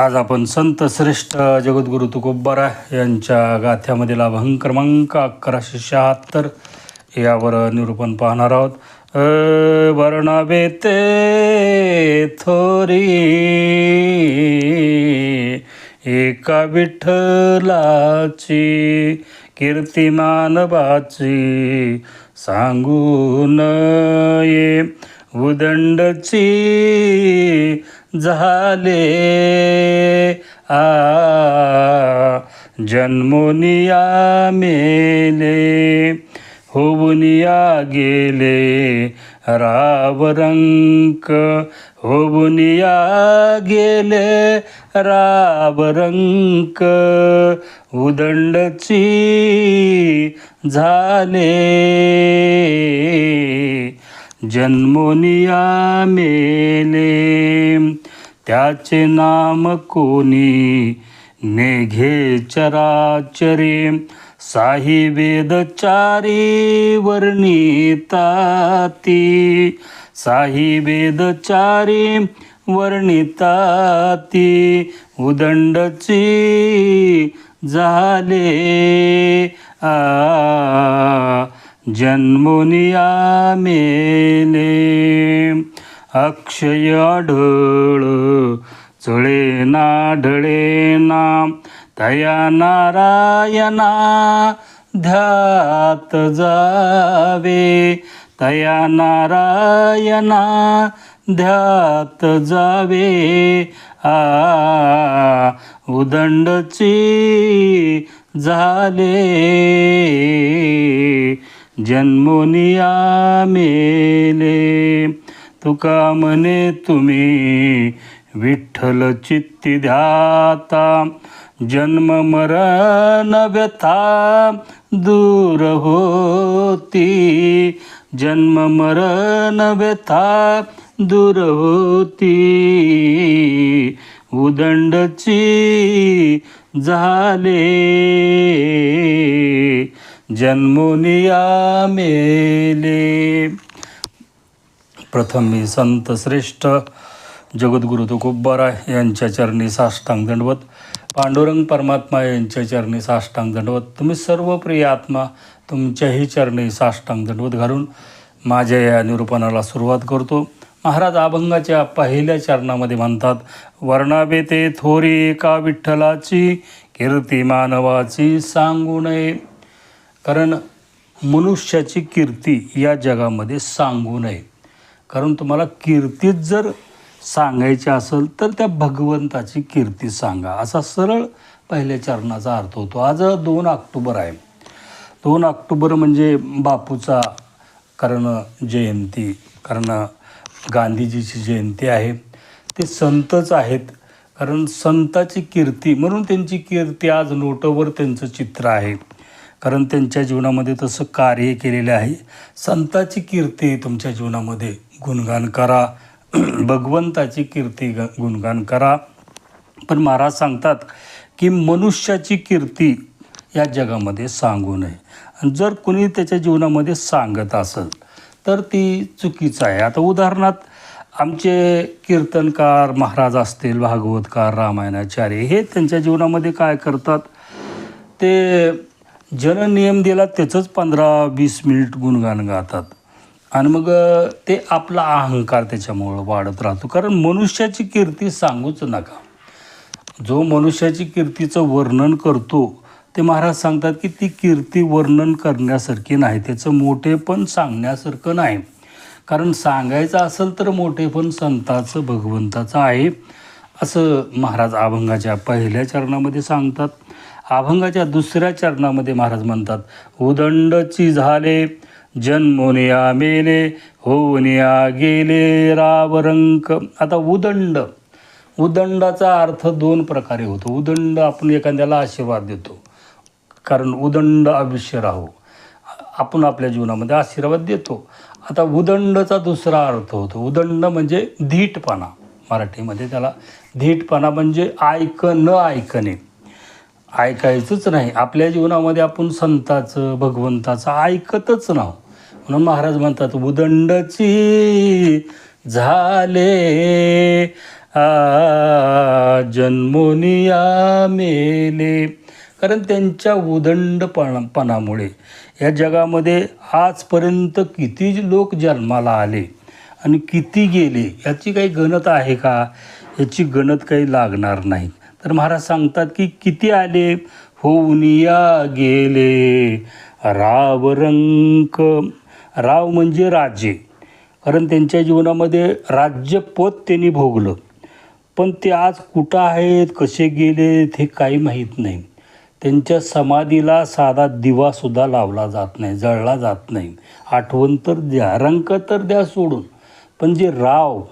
आज आपण संत श्रेष्ठ जगद्गुरु तुकोब्बारा यांच्या गाथ्यामधील अभंग क्रमांक अकराशे शहात्तर यावर निरूपण पाहणार आहोत. अ, वर्णावे ते थोरी. एका विठ्ठलाची कीर्तिमानबाची सांगू नये. उदंडची झाले. आ जन्मोनिया मेले होबुनिया गेले रावरंक होबुनिया गेले रावरंक उदंडची झाले. जन्मोनिया मेले. त्याचे नाम कोणी नेघे चराचरे. साही वेदचारी वर्णिताती. साही वेदचारी वर्णिताती. उदंडची झाले. आ. जन्मोनिया मेले अक्षय ढळ चळे ना ढळे ना तया नारायणा ध्यात जावे। तया नारायणा ध्यात जावे। आ उदंडची झाले। जन्मोनिया मेले तुका म्हणे तुम्ही विठ्ठल चित्ती ध्याता जन्म मरण व्यथा दूर होती. जन्म मरण व्यथा दूर होती. उदंडची झाले. जन्मुनिया मेले प्रथम मी संत श्रेष्ठ जगद्गुरु तुकोबारा यांच्या चरणी साष्टांग दंडवत पांडुरंग परमात्मा यांच्या चरणी साष्टांग दंडवत तुम्ही सर्व प्रिय आत्मा तुमच्याही चरणी साष्टांग दंडवत घालून माझ्या या निरूपणाला सुरुवात करतो. महाराज अभंगाच्या पहिल्या चरणामध्ये म्हणतात वर्णाबेते थोरी एका विठ्ठलाची कीर्ती मानवाची सांगू नये. कारण मनुष्याची कीर्ती या जगामध्ये सांगू नये. कारण तुम्हाला कीर्तीच जर सांगायची असेल तर त्या भगवंताची कीर्ती सांगा. असा सरळ पहिल्या चरणाचा अर्थ होतो. आज दोन ऑक्टोबर आहे. दोन ऑक्टोबर म्हणजे बापूचा कारण जयंती कारण गांधीजीची जयंती आहे. ते संतच आहेत. कारण संताची कीर्ती म्हणून त्यांची कीर्ती आज नोटवर त्यांचं चित्र आहे. कारण त्यांच्या जीवनामध्ये तसं कार्य केलेलं आहे. संताची कीर्ती तुमच्या जीवनामध्ये गुणगान करा. भगवंताची कीर्ती ग गुणगान करा. पण महाराज सांगतात की मनुष्याची कीर्ती या जगामध्ये सांगू नये. आणि जर कुणी त्याच्या जीवनामध्ये सांगत असेल तर ती चुकीचं आहे. आता उदाहरणार्थ आमचे कीर्तनकार महाराज असतील भागवतकार रामायणाचार्य हे त्यांच्या जीवनामध्ये काय करतात? ते जननियम दिला त्याचंच पंधरा वीस मिनिट गुणगान गातात. आणि मग ते आपला अहंकार त्याच्यामुळं वाढत राहतो. कारण मनुष्याची कीर्ती सांगूच नका. जो मनुष्याची कीर्तीचं वर्णन करतो ते महाराज सांगतात की ती कीर्ती वर्णन करण्यासारखी नाही. त्याचं मोठेपण सांगण्यासारखं नाही. कारण सांगायचं असेल तर मोठेपण संताचं भगवंताचं आहे असं महाराज अभंगाच्या पहिल्या चरणामध्ये सांगतात. अभंगाच्या दुसऱ्या चरणामध्ये महाराज म्हणतात उदंडची झाले जन्मोनिया मेले होनिया गेले रावरंक. आता उदंड उदंडाचा अर्थ दोन प्रकारे होतो. उदंड आपण एखाद्याला आशीर्वाद देतो. कारण उदंड आयुष्य राहो. आपण आपल्या जीवनामध्ये आशीर्वाद देतो. आता उदंडचा दुसरा अर्थ होतो. उदंड म्हणजे धीटपणा. मराठीमध्ये त्याला धीटपणा म्हणजे ऐक न ऐकणे. ऐकायचंच नाही. आपल्या जीवनामध्ये आपण संताचं भगवंताचं ऐकतच नाव म्हणून महाराज म्हणतात उदंडची झाले आ जन्मोनिया मेले कारण त्यांच्या उदंडपणापणामुळे या जगामध्ये आजपर्यंत किती लोक जन्माला आले आणि किती गेले याची काही गणत आहे का? याची गणत काही लागणार नाही. तर महाराज सांगतात की किती आले? होऊन या गेले. राव रंक. राव म्हणजे राजे. कारण त्यांच्या जीवनामध्ये राज्यपद त्यांनी भोगलं. पण ते आज कुठं आहेत? कसे गेलेत? हे काही माहीत नाही. त्यांच्या समाधीला साधा दिवासुद्धा लावला जात नाही जळला जात नाही. आठवण तर द्या रंक तर द्या सोडून. पण जे राव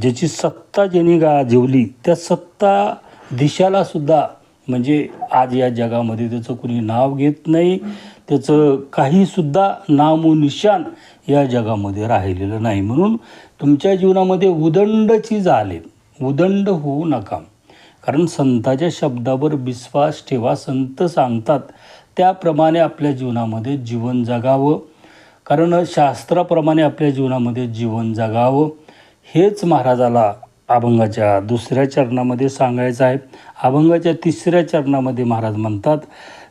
ज्याची सत्ता ज्यांनी गाजवली त्या सत्ता दिशाला सुद्धा म्हणजे आज या जगामध्ये त्याचं कुणी नाव घेत नाही त्याचं काहीसुद्धा नामोनिशान या जगामध्ये राहिलेलं नाही. म्हणून तुमच्या जीवनामध्ये उदंडची झाले उदंड होऊ नका. कारण संताच्या शब्दावर विश्वास ठेवा. संत सांगतात त्याप्रमाणे आपल्या जीवनामध्ये जीवन जगावं. कारण शास्त्राप्रमाणे आपल्या जीवनामध्ये जीवन जगावं. हेच महाराजाला अभंगाच्या दुसऱ्या चरणामध्ये सांगायचं आहे. अभंगाच्या तिसऱ्या चरणामध्ये महाराज म्हणतात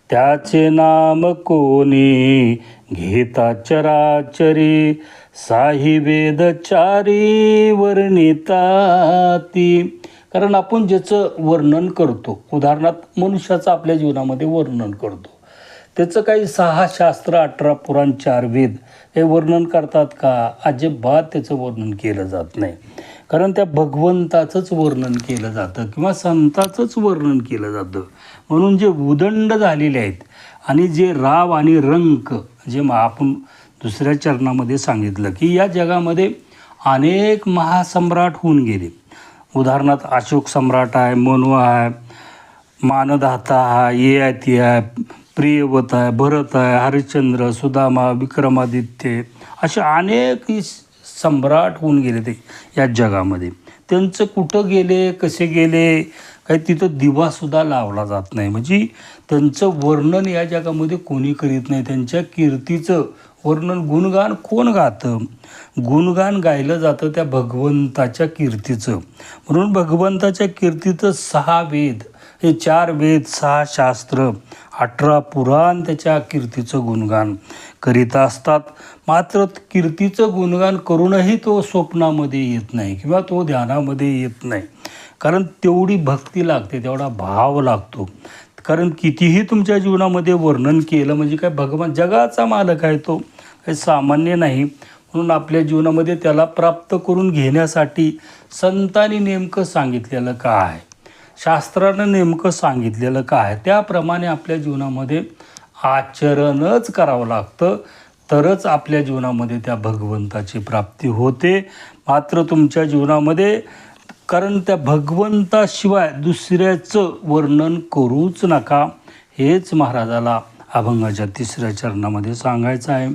त्याचे नाम कोणी घेता चराचरी? साही वेदचारी वर्णिता ती. कारण आपण ज्याचं वर्णन करतो उदाहरणार्थ मनुष्याचं आपल्या जीवनामध्ये वर्णन करतो त्याचं काही सहा शास्त्र अठरा पुराण चार वेद हे वर्णन करतात का? अजिबात त्याचं वर्णन केलं जात नाही. कारण त्या भगवंताचंच वर्णन केलं जातं किंवा संताचंच वर्णन केलं जातं. म्हणून जे उदंड झालेले आहेत आणि जे राव आणि रंक जे मग आपण दुसऱ्या चरणामध्ये सांगितलं की या जगामध्ये अनेक महासम्राट होऊन गेले. उदाहरणार्थ अशोक सम्राट आहे मनू आहे मानधाता आहे ययाती आहे प्रियवत आहे भरत आहे हरिश्चंद्र सुदामा विक्रमादित्य असे अनेक सम्राट होऊन गेले ते या जगामध्ये. त्यांचं कुठं गेले कसे गेले काही तिथं दिवासुद्धा लावला जात नाही. म्हणजे त्यांचं वर्णन या जगामध्ये कोणी करीत नाही. त्यांच्या कीर्तीचं वर्णन गुणगान कोण गातं? गुणगान गायलं जातं त्या भगवंताच्या कीर्तीचं. म्हणून भगवंताच्या कीर्तीचं सहा वेद हे चार वेद सहा शास्त्र अठरा पुराण त्याच्या कीर्तीचं गुणगान करीत असतात. मात्र कीर्तीचं गुणगान करूनही तो स्वप्नामध्ये येत नाही किंवा तो ध्यानामध्ये येत नाही. कारण तेवढी भक्ती लागते तेवढा भाव लागतो. कारण कितीही तुमच्या जीवनामध्ये वर्णन केलं म्हणजे काय भगवान जगाचा मालक आहे तो काही सामान्य नाही. म्हणून आपल्या जीवनामध्ये त्याला प्राप्त करून घेण्यासाठी संतांनी नेमकं सांगितलेलं काय? आहे शास्त्रानं नेमकं सांगितलेलं काय? त्याप्रमाणे आपल्या जीवनामध्ये आचरणच करावं लागतं. तरच आपल्या जीवनामध्ये त्या भगवंताची प्राप्ती होते. मात्र तुमच्या जीवनामध्ये कारण त्या भगवंताशिवाय दुसऱ्याचं वर्णन करूच नका हेच महाराजाला अभंगाच्या तिसऱ्या चरणामध्ये सांगायचं आहे.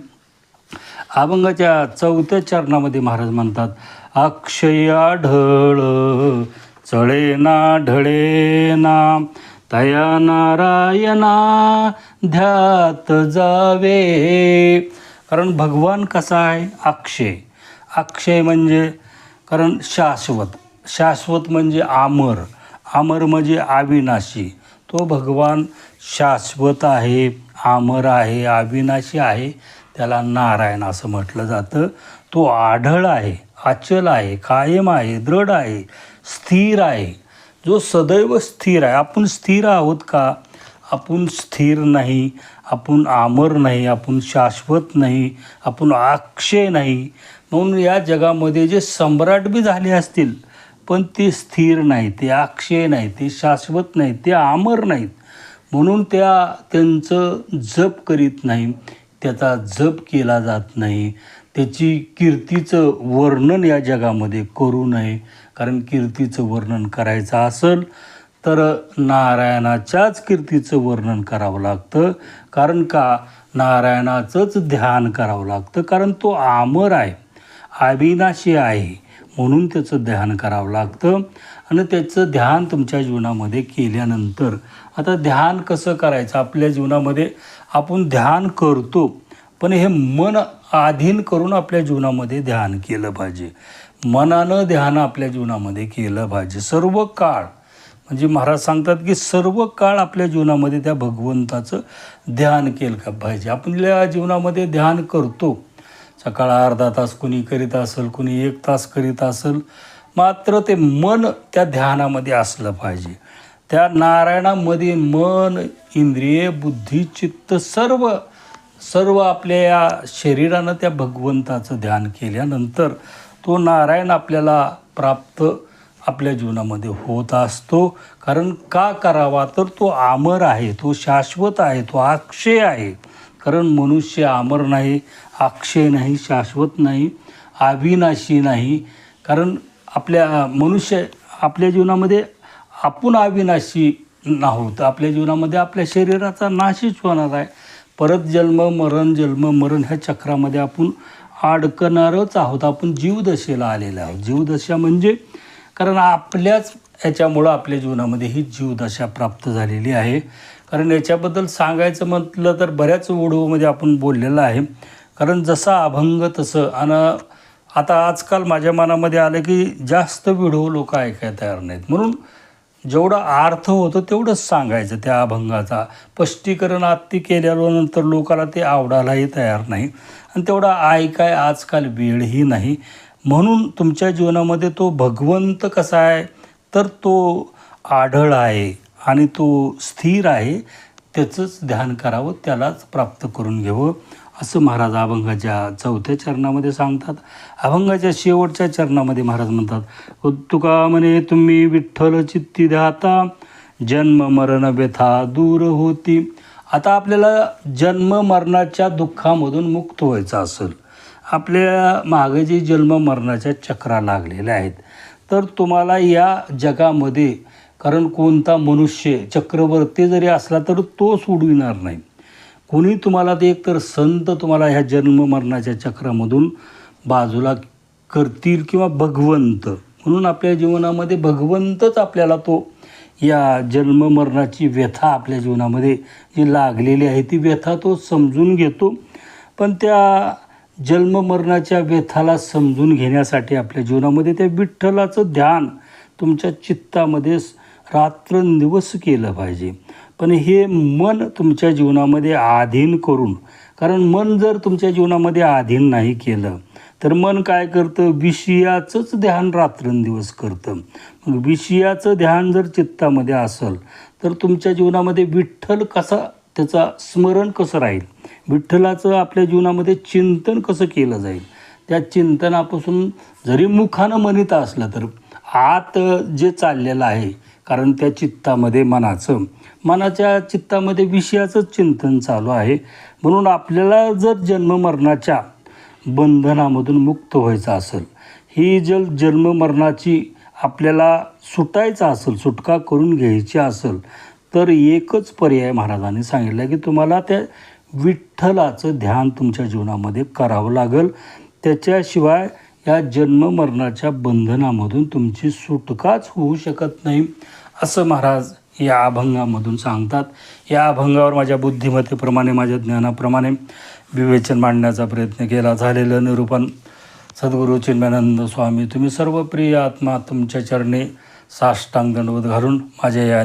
अभंगाच्या चौथ्या चरणामध्ये महाराज म्हणतात अक्षय ढळ चळेना ढळेना तया नारायणा ध्यात जावे. कारण भगवान कसा आहे? अक्षय. अक्षय म्हणजे कारण शाश्वत. शाश्वत म्हणजे आमर. आमर म्हणजे अविनाशी. तो भगवान शाश्वत आहे आमर आहे अविनाशी आहे त्याला नारायण असं म्हटलं जातं. तो आढळ आहे अचल आहे कायम आहे दृढ आहे. स्थिर आहे. जो सदैव स्थिर आहे. आपण स्थिर आहोत का? आपण स्थिर नाही. आपण आमर नाही. आपण शाश्वत नाही. आपण अक्षय नाही. म्हणून या जगामध्ये जे सम्राट बी झाले असतील पण ते स्थिर नाही ते अक्षय नाही ते शाश्वत नाही ते आमर नाहीत. म्हणून त्या त्यांचं जप करीत नाही. त्याचा जप केला जात नाही. त्याची कीर्तीचं वर्णन या जगामध्ये करू नये. कारण कीर्तीचं वर्णन करायचं असेल तर नारायणाच्याच कीर्तीचं वर्णन करावं लागतं. कारण का? नारायणाचंच ध्यान करावं लागतं. कारण तो आमर आहे अविनाशी आहे म्हणून त्याचं ध्यान करावं लागतं. आणि त्याचं ध्यान तुमच्या जीवनामध्ये केल्यानंतर आता ध्यान कसं करायचं? आपल्या जीवनामध्ये आपण ध्यान करतो पण हे मन आधीन करून आपल्या जीवनामध्ये ध्यान केलं पाहिजे. मनानं ध्यान आपल्या जीवनामध्ये केलं पाहिजे. सर्व काळ म्हणजे महाराज सांगतात की सर्व काळ आपल्या जीवनामध्ये त्या भगवंताचं ध्यान केलं का पाहिजे. आपल्या जीवनामध्ये ध्यान करतो. सकाळ अर्धा तास कुणी करीत असेल कुणी एक तास करीत असेल मात्र ते मन त्या ध्यानामध्ये असलं पाहिजे. त्या नारायणामध्ये मन इंद्रिय बुद्धी चित्त सर्व सर्व आपल्या या शरीरानं त्या भगवंताचं ध्यान केल्यानंतर तो नारायण आपल्याला प्राप्त आपल्या जीवनामध्ये होत असतो. कारण का करावा? तर तो आमर आहे तो शाश्वत आहे तो अक्षय आहे. कारण मनुष्य आमर नाही अक्षय नाही शाश्वत नाही अविनाशी नाही. कारण आपल्या मनुष्य आपल्या जीवनामध्ये आपण अविनाशी नाहोत. आपल्या जीवनामध्ये आपल्या शरीराचा नाशच होणार आहे. परत जन्म मरण जन्म मरण ह्या चक्रामध्ये आपण अडकणारच आहोत. आपण जीवदशेला आलेलो आहोत. जीवदशा म्हणजे कारण आपल्याच याच्यामुळं आपल्या जीवनामध्ये ही जीवदशा प्राप्त झालेली आहे. कारण याच्याबद्दल सांगायचं म्हटलं तर बऱ्याच ओढवमध्ये आपण बोललेलं आहे. कारण जसा अभंग तसं. आणि आता आजकाल माझ्या मनामध्ये आलं की जास्त व्हिडिओ लोक ऐकायला तयार नाहीत. म्हणून जेवढा अर्थ होतं तेवढंच सांगायचं त्या अभंगाचा. स्पष्टीकरण आत्ती केल्यानंतर लोकाला ते आवडायलाही तयार नाही. आणि तेवढा ऐकाय आजकाल वेळही नाही. म्हणून तुमच्या जीवनामध्ये तो भगवंत कसा आहे? तर तो आढळ आहे आणि तो स्थिर आहे. त्याचंच ध्यान करावं त्यालाच प्राप्त करून घ्यावं. असं महाराज अभंगाच्या चौथ्या चरणामध्ये सांगतात. अभंगाच्या शेवटच्या चरणामध्ये महाराज म्हणतात तुका म्हणे तुम्ही विठ्ठल चित्ती ध्याता जन्म मरण व्यथा दूर होती. आता आपल्याला जन्म मरणाच्या दुःखामधून मुक्त व्हायचं असेल. आपल्या मागे जे जन्म मरणाच्या चक्रा लागलेल्या आहेत तर तुम्हाला या जगामध्ये कारण कोणता मनुष्य चक्रवर्ती जरी असला तर तो सोडविणार नाही. कोणी तुम्हाला ते एकतर संत तुम्हाला ह्या जन्म मरणाच्या चक्रामधून बाजूला करतील किंवा भगवंत. म्हणून आपल्या जीवनामध्ये भगवंतच आपल्याला तो या जन्म मरणाची व्यथा आपल्या जीवनामध्ये जी लागलेली आहे ती व्यथा तो समजून घेतो. पण त्या जन्म मरणाच्या व्यथाला समजून घेण्यासाठी आपल्या जीवनामध्ये त्या विठ्ठलाचं ध्यान तुमच्या चित्तामध्ये रात्रंदिवस केलं पाहिजे. पण हे मन तुमच्या जीवनामध्ये आधीन करून कारण मन जर तुमच्या जीवनामध्ये आधीन नाही केलं तर मन काय करतं? विषयाचंच ध्यान रात्रंदिवस करतं. मग विषयाचं ध्यान जर चित्तामध्ये असेल तर तुमच्या जीवनामध्ये विठ्ठल कसा त्याचा स्मरण कसं राहील? विठ्ठलाचं आपल्या जीवनामध्ये चिंतन कसं केलं जाईल? त्या चिंतनापासून जरी मुखानं म्हणत असलं तर आत जे चाललेलं आहे कारण त्या चित्तामध्ये मनाचं मनाच्या चित्तामध्ये विषयाचंच चिंतन चालू आहे. म्हणून आपल्याला जर जन्म मरणाच्या बंधनामधून मुक्त व्हायचं असेल ही जर जन्म मरणाची आपल्याला सुटायचं असेल सुटका करून घ्यायची असेल तर एकच पर्याय महाराजांनी सांगितलं की तुम्हाला त्या विठ्ठलाचं ध्यान तुमच्या जीवनामध्ये करावं लागेल. त्याच्याशिवाय या जन्म मरणाच्या बंधनामधून तुमची सुटकाच होऊ शकत नाही. असं महाराज या अभंगामधून सांगतात. या अभंगावर माझ्या बुद्धिमत्तेप्रमाणे माझ्या ज्ञानाप्रमाणे विवेचन मांडण्याचा प्रयत्न केला. झालेलं निरूपण सद्गुरू चिन्मयानंद स्वामी तुम्ही सर्व प्रिय आत्मा तुमच्या चरणी साष्टांग दंडवत घालून माझ्या या